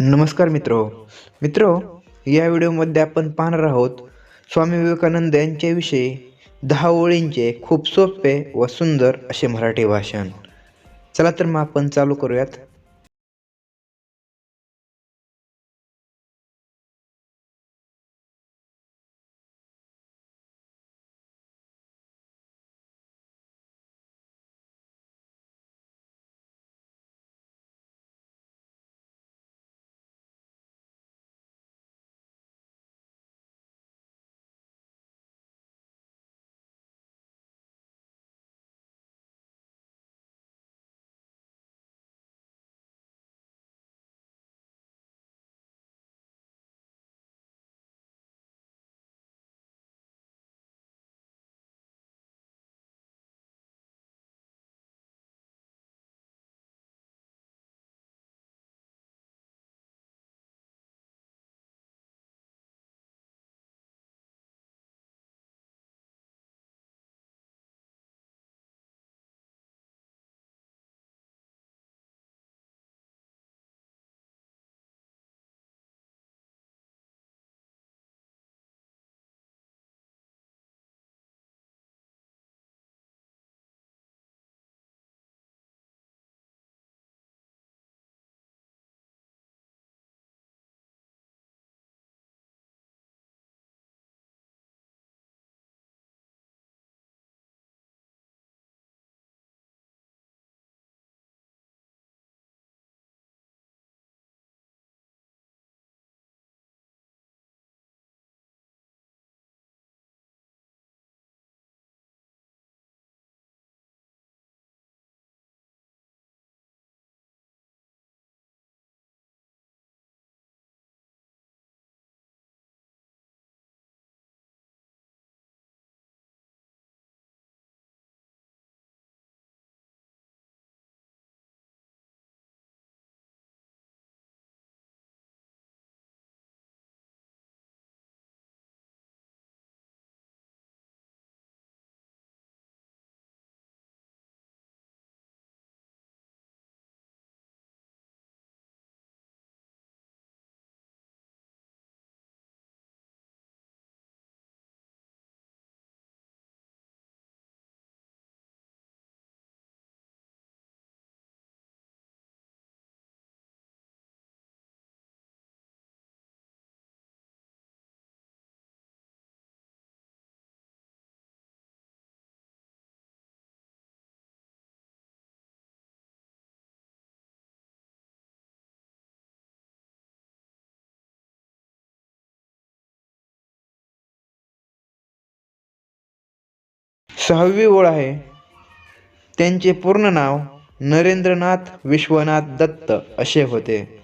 नमस्कार मित्र. मित्र या व्हिडिओमध्ये आपण पाहणार आहोत स्वामी विवेकानंद यांच्याविषयी दहा ओळींचे खूप सोपे व सुंदर असे मराठी भाषण. चला तर मग आपण चालू करूयात. सहावी ओळ आहे. त्यांचे पूर्ण नाव नरेंद्रनाथ विश्वनाथ दत्त असे होते.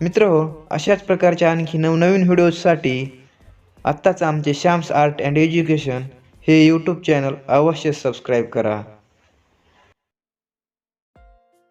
मित्र अशाच प्रकारच्या आणखी नवनवीन व्हिडिओजसाठी आत्ताच आमचे श्याम्स आर्ट अँड एज्युकेशन हे यूट्यूब चॅनल अवश्य सबस्क्राईब करा.